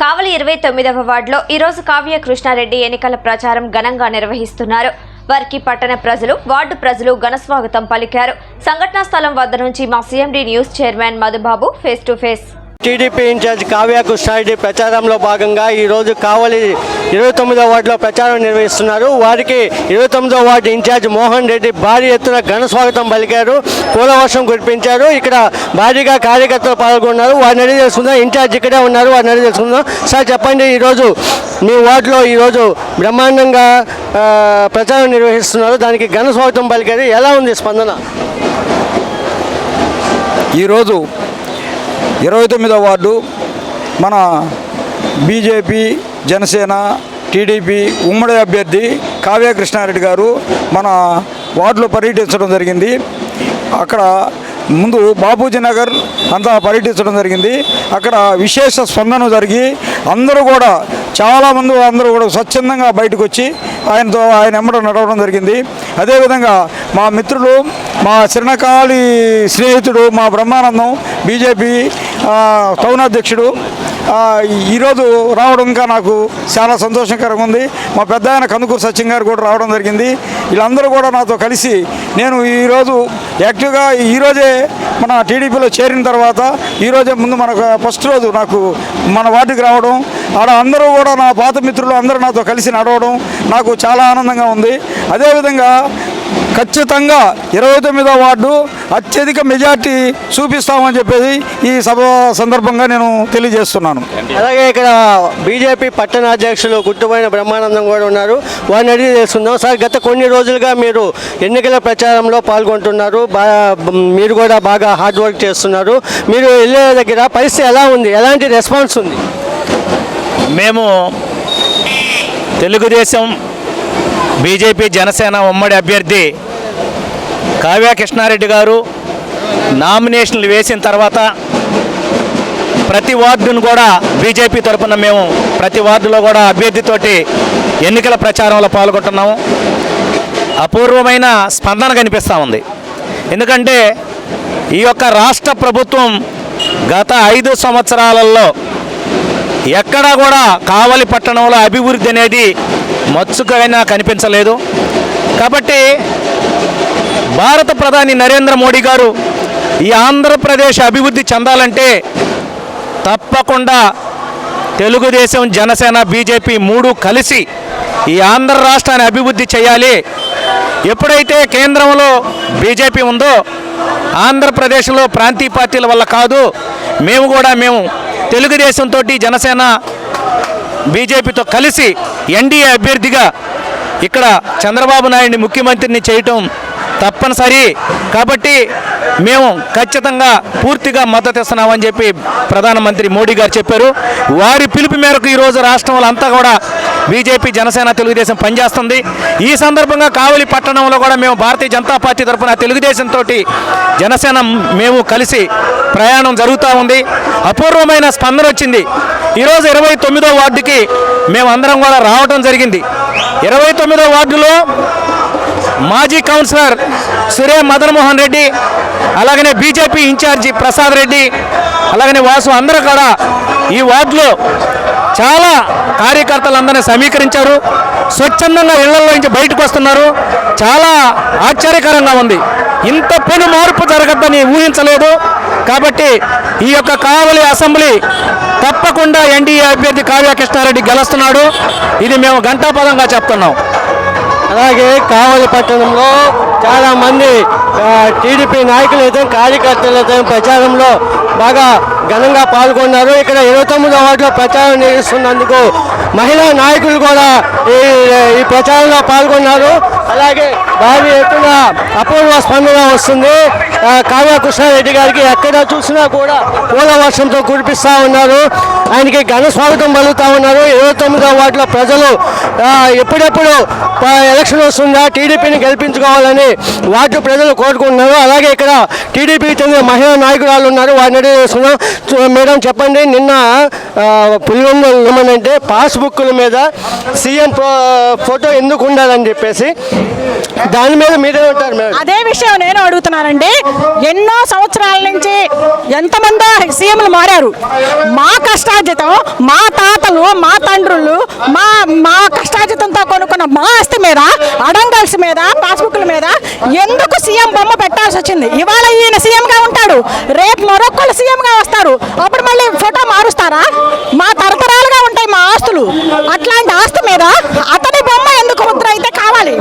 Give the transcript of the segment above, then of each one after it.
కావలి ఇరవై తొమ్మిదవ వార్డులో ఈరోజు కావ్య కృష్ణారెడ్డి ఎన్నికల ప్రచారం ఘనంగా నిర్వహిస్తున్నారు. వారికి పట్టణ ప్రజలు వార్డు ప్రజలు ఘనస్వాగతం పలికారు. సంఘటనా స్థలం వద్ద నుంచి మా CMD news chairman Madhubabu face to face. TDP incharge Kavya Krishna Reddy ప్రచారంలో భాగంగా ఈరోజు కావలి ఇరవై తొమ్మిదో వార్డులో ప్రచారం నిర్వహిస్తున్నారు. వారికి ఇరవై తొమ్మిదో వార్డు ఇన్ఛార్జ్ మోహన్ రెడ్డి భారీ ఎత్తున ఘన స్వాగతం పలికారు. పూలవర్షం కురిపించారు. ఇక్కడ భారీగా కార్యకర్తలు పాల్గొన్నారు. వారిని అడిగి తెలుసుకుందాం. ఇన్ఛార్జ్ ఇక్కడే ఉన్నారు. వారిని అడిగి తెలుసుకుందాం. సార్ చెప్పండి. ఈరోజు మీ వార్డులో ఈరోజు బ్రహ్మాండంగా ప్రచారం నిర్వహిస్తున్నారు. దానికి ఘన స్వాగతం పలికారు. ఎలా ఉంది స్పందన? ఈరోజు ఇరవై తొమ్మిదో వార్డు మన బీజేపీ జనసేన టీడీపీ ఉమ్మడి అభ్యర్థి కావ్య కృష్ణారెడ్డి గారు మన వార్డులో పర్యటించడం జరిగింది. అక్కడ ముందు బాపూజీ నగర్ అంతా పర్యటించడం జరిగింది. అక్కడ విశేష స్పందన జరిగి అందరూ కూడా చాలామంది అందరూ కూడా స్వచ్ఛందంగా బయటకు వచ్చి ఆయనతో ఆయన ఎమ్మడ నడవడం జరిగింది. అదేవిధంగా మా మిత్రులు మా చిరణకాలి స్నేహితుడు మా బ్రహ్మానందం బీజేపీ టౌన్ అధ్యక్షుడు ఈరోజు రావడం ఇంకా నాకు చాలా సంతోషకరంగా ఉంది. మా పెద్ద ఆయన కందుకూరు సత్యం గారు కూడా రావడం జరిగింది. వీళ్ళందరూ కూడా నాతో కలిసి నేను ఈరోజు యాక్టివ్గా ఈరోజే మన టీడీపీలో చేరిన తర్వాత ఈరోజే ముందు మనకు ఫస్ట్ రోజు నాకు మన వార్డుకి రావడం. ఆడ అందరూ కూడా నా పాత మిత్రులు అందరూ నాతో కలిసి నడవడం నాకు చాలా ఆనందంగా ఉంది. అదేవిధంగా ఖచ్చితంగా ఇరవై తొమ్మిదో వార్డు అత్యధిక మెజార్టీ చూపిస్తామని చెప్పేసి ఈ సభ సందర్భంగా నేను తెలియజేస్తున్నాను. అలాగే ఇక్కడ బీజేపీ పట్టణ అధ్యక్షులు గుట్టుపోయిన బ్రహ్మానందం కూడా ఉన్నారు. వారిని అడిగి తెలుసుకుందాం. సార్ గత కొన్ని రోజులుగా మీరు ఎన్నికల ప్రచారంలో పాల్గొంటున్నారు. బాగా మీరు కూడా బాగా హార్డ్ వర్క్ చేస్తున్నారు. మీరు వెళ్ళే దగ్గర పరిస్థితి ఎలా ఉంది? ఎలాంటి రెస్పాన్స్ ఉంది? మేము తెలుగుదేశం బీజేపీ జనసేన ఉమ్మడి అభ్యర్థి కావ్య కృష్ణారెడ్డి గారు నామినేషన్లు వేసిన తర్వాత ప్రతి వార్డును కూడా బీజేపీ తరఫున మేము ప్రతి వార్డులో కూడా అభ్యర్థితోటి ఎన్నికల ప్రచారంలో పాల్గొంటున్నాము. అపూర్వమైన స్పందన కనిపిస్తూ ఉంది. ఎందుకంటే ఈ యొక్క రాష్ట్ర ప్రభుత్వం గత ఐదు సంవత్సరాలలో ఎక్కడా కూడా కావలి పట్టణంలో అభివృద్ధి అనేది మత్సుకైనా కనిపించలేదు. కాబట్టి భారత ప్రధాని నరేంద్ర మోడీ గారు ఈ ఆంధ్రప్రదేశ్ అభివృద్ధి చెందాలంటే తప్పకుండా తెలుగుదేశం జనసేన బీజేపీ మూడు కలిసి ఈ ఆంధ్ర రాష్ట్రాన్ని అభివృద్ధి చేయాలి. ఎప్పుడైతే కేంద్రంలో బీజేపీ ఉందో ఆంధ్రప్రదేశ్లో ప్రాంతీయ పార్టీల వల్ల కాదు మేము కూడా మేము తెలుగుదేశంతో జనసేన బీజేపీతో కలిసి ఎన్డీఏ అభ్యర్థిగా ఇక్కడ చంద్రబాబు నాయుడిని ముఖ్యమంత్రిని చేయటం తప్పనిసరి. కాబట్టి మేము ఖచ్చితంగా పూర్తిగా మద్దతు ఇస్తున్నామని చెప్పి ప్రధానమంత్రి మోడీ గారు చెప్పారు. వారి పిలుపు మేరకు ఈరోజు రాష్ట్రంలో అంతా కూడా బీజేపీ జనసేన తెలుగుదేశం పనిచేస్తుంది. ఈ సందర్భంగా కావలి పట్టణంలో కూడా మేము భారతీయ జనతా పార్టీ తరఫున తెలుగుదేశంతో జనసేన మేము కలిసి ప్రయాణం జరుగుతూ ఉంది. అపూర్వమైన స్పందన వచ్చింది. ఈరోజు ఇరవై తొమ్మిదో వార్డుకి మేమందరం కూడా రావడం జరిగింది. ఇరవై తొమ్మిదో వార్డులో మాజీ కౌన్సిలర్ సురే మదన్మోహన్ రెడ్డి అలాగనే బీజేపీ ఇన్ఛార్జి ప్రసాద్ రెడ్డి అలాగనే వాసు అందరూ కూడా ఈ వార్డులో చాలా కార్యకర్తలందరినీ సమీకరించారు. స్వచ్ఛందంగా ఇళ్ళలో నుంచి బయటకు వస్తున్నారు. చాలా ఆశ్చర్యకరంగా ఉంది. ఇంత పెను మార్పు జరగద్దని ఊహించలేదు. కాబట్టి ఈ యొక్క కావలి అసెంబ్లీ తప్పకుండా ఎన్డీఏ అభ్యర్థి కావ్య కృష్ణారెడ్డి గెలుస్తున్నాడు. ఇది మేము గంటాపదంగా చెప్తున్నాం. అలాగే కావలి పట్టణంలో చాలామంది టీడీపీ నాయకులు అయితే కార్యకర్తలు అయితే ప్రచారంలో బాగా ఘనంగా పాల్గొన్నారు. ఇక్కడ ఇరవై తొమ్మిదో వార్డులో ప్రచారం నిర్వహిస్తున్నందుకు మహిళా నాయకులు కూడా ఈ ఈ ప్రచారంలో పాల్గొన్నారు. అలాగే భారీ ఎత్తున అపూర్వ స్పందన వస్తుంది. కావ్య కృష్ణారెడ్డి గారికి ఎక్కడ చూసినా కూడా పూల వర్షంతో కురిపిస్తూ ఉన్నారు. ఆయనకి ఘన స్వాగతం పలుకుతా ఉన్నారు. ఇరవై తొమ్మిదో వార్డులో ప్రజలు ఎప్పుడెప్పుడు ఎలక్షన్ వస్తుందా టీడీపీని గెలిపించుకోవాలని వార్డు ప్రజలు కోరుకుంటున్నారు. అలాగే ఇక్కడ టీడీపీకి చెందిన మహిళా నాయకురాలు ఉన్నారు. వారిని అడిగి చేస్తున్నాం చూ- మేడం చెప్పండి నిన్న పులివెందులు ఏమనంటే పాస్బుక్ల మీద సీఎం ఫో- ఫోటో ఎందుకు ఉండాలని చెప్పేసి దాని మీద మీరే ఉంటారు మేడం అదే విషయం నేను అడుగుతున్నానండి. ఎన్నో సంవత్సరాల నుంచి ఎంతమందో సీఎంలు మారారు. మా కష్టార్జితం మా తాతలు మా తండ్రులు మా మా కష్టార్జితంతో కొనుక్కున్న మా ఆస్తి మీద అడంగల్స్ మీద పాస్బుక్ల మీద ఎందుకు సీఎం బొమ్మ పెట్టాల్సి వచ్చింది? ఇవాళ ఈయన సీఎంగా ఉంటాడు. రేపు మరొకళ్ళు సీఎంగా వస్తారు. అప్పుడు మళ్ళీ ఫోటో మారుస్తారా? మా తరతరాలుగా ఉంటాయి మా ఆస్తులు. అట్లాంటి ఆస్తి మీద అతను బొమ్మ ఎందుకు ముద్ర అయితే కావాలి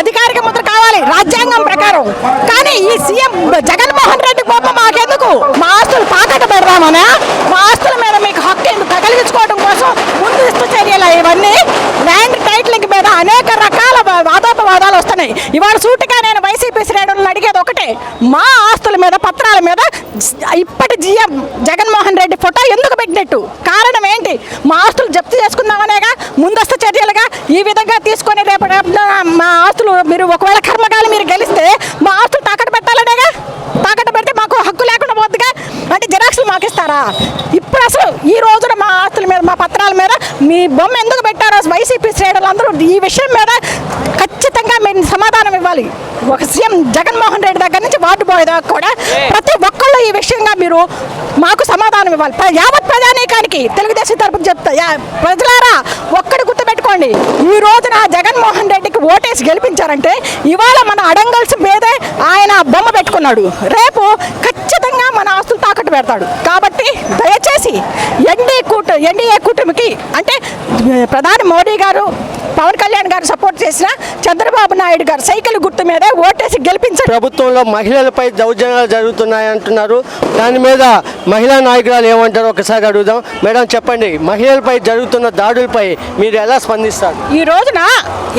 అధికారిక ముద్ర కావాలి చేశారు కానీ ఈ సీఎం జగన్మోహన్ రెడ్డి బొమ్మ మాకెందుకు? మా ఆస్తులు పాకట పెడదామనా? మా ఆస్తుల మీద మీకు హక్కు ఎందుకు కలిగించుకోవడం కోసం ముందస్తు చర్యలు ఇవన్నీ ల్యాండ్ టైటిలింగ్ మీద అనేక రకాల వాదోపవాదాలు వస్తున్నాయి. ఇవాళ సూటిగా నేను వైసీపీ శ్రేణులను అడిగేది ఒకటే. మా ఆస్తుల మీద పత్రాల మీద ఇప్పటి జిఎం జగన్మోహన్ రెడ్డి ఫోటో ఎందుకు పెట్టినట్టు? కారణం ఏంటి? మా ఆస్తులు జప్తు చేసుకుందామనేగా ముందస్తు చర్యలుగా ఈ విధంగా తీసుకొని రేపు మా ఆస్తులు మీరు ఒకవేళ కర్మ మీరు గెలిస్తే మా ఆస్తులు తాకట్టు పెట్టాలనేగా? తాకట్టు పెడితే మాకు హక్కు లేకుండా పోద్దిగా? అంటే జిరాక్స్లు మాకు ఇస్తారా ఇప్పుడు అసలు ఈ రోజున మా ఆస్తుల మీద మా పత్రాల మీద మీ బొమ్మ ఎందుకు పెట్టారో వైసీపీ శ్రేణులు అందరూ ఈ విషయం మీద ఖచ్చితంగా మీరు సమాధానం ఇవ్వాలి. ఒక సీఎం జగన్మోహన్ రెడ్డి దగ్గర నుంచి వార్డు బాయ్ దాకా కూడా ఈ విషయంగా మీరు మాకు సమాధానం ఇవ్వాలి. యావత్ ప్రజానీకానికి తెలుగుదేశం తరపున చెప్తా ప్రజలారా ఒక్కడి గుర్తుపెట్టుకోండి. ఈ రోజున జగన్మోహన్ రెడ్డికి ఓటేసి గెలిపించారంటే ఇవాళ మన అడంగల్స్ మీదే ఆయన బొమ్మ పెట్టుకున్నాడు. రేపు ఖచ్చితంగా మన ఆస్తులు తాకట్టు పెడతాడు. కాబట్టి దయచేసి ఎన్డీ కూట ఎన్డీఏ కూటమికి అంటే ప్రధాని మోడీ గారు పవన్ కళ్యాణ్ గారు సపోర్ట్ చేసిన చంద్రబాబు నాయుడు గారు సైకిల్ గుర్తు మీదే ఓటేసి గెలిపించారు ప్రభుత్వంలో మహిళలపై దౌర్జన్యాలు జరుగుతున్నాయి అంటున్నారు. దాని మీద మహిళా నాయకురాలు ఏమంటారు ఒకసారి అడుగుదాం. మేడం చెప్పండి మహిళలపై జరుగుతున్న దాడులపై మీరు ఎలా స్పందిస్తారు? ఈ రోజున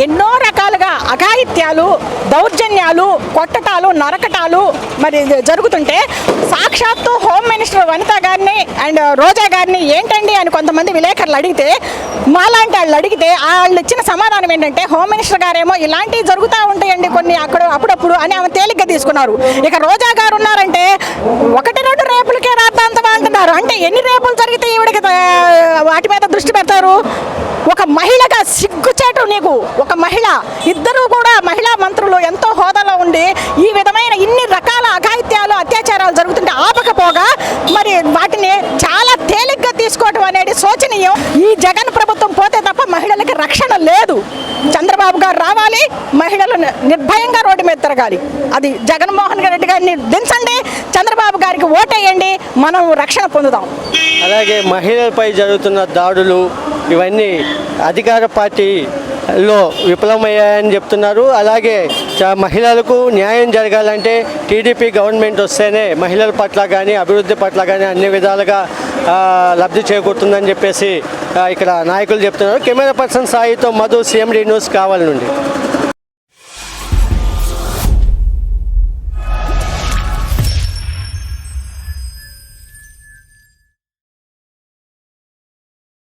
ఎన్నో రకాలుగా అఘాయిత్యాలు దౌర్జన్యాలు కొట్టటాలు నరకటాలు మరి జరుగుతుంటే సాక్షాత్తు హోమ్ మినిస్టర్ వనిత గారిని అండ్ రోజా గారిని ఏంటండి అని కొంతమంది విలేకరులు అడిగితే మాలాంటి వాళ్ళు అడిగితే వాళ్ళు ఇచ్చిన సమాధానం ఏంటంటే హోమ్ మినిస్టర్ గారేమో ఇలాంటివి జరుగుతూ ఉంటాయండి కొన్ని అక్కడ అప్పుడప్పుడు అని ఆమె తేలిగ్గా తీసుకున్నారు. ఇక రోజా గారు ఉన్నారంటే ఒకటి రెండు రేపులకే రాద్దాంతమా అంటున్నారు. అంటే ఎన్ని రేపులు జరిగితే ఈవిడికి వాటి మీద దృష్టి పెడతారు? ఒక మహిళగా సిగ్గుచేటు నీకు. ఒక మహిళ. ఇద్దరు కూడా మహిళా మంత్రులు ఎంతో హోదాలో ఉండి ఈ విధమైన ఇన్ని రకాల అఘాయిత్యాలు అత్యాచారాలు జరుగుతుంటే ఆపకపోగా మరి తీసుకోవటం అనేది శోచనీయం. ఈ జగన్ ప్రభుత్వం పోతే తప్ప మహిళలకి రక్షణ లేదు. చంద్రబాబు గారు రావాలి మహిళలు నిర్భయంగా రోడ్డు మీద తిరగాలి. అది జగన్మోహన్ రెడ్డి గారిని దించండి చంద్రబాబు గారికి ఓటేయండి మనం రక్షణ పొందుదాం. అలాగే మహిళలపై జరుగుతున్న దాడులు ఇవన్నీ అధికార పార్టీ లో విఫలమయ్యాయని చెప్తున్నారు. అలాగే మహిళలకు న్యాయం జరగాలంటే టీడీపీ గవర్నమెంట్ వస్తేనే మహిళల పట్ల కానీ అభివృద్ధి పట్ల కానీ అన్ని విధాలుగా లబ్ధి చేకూరుతుందని చెప్పేసి ఇక్కడ నాయకులు చెప్తున్నారు. కెమెరా పర్సన్ సాయితో మధు సీఎండి న్యూస్ కావాలి నుండి.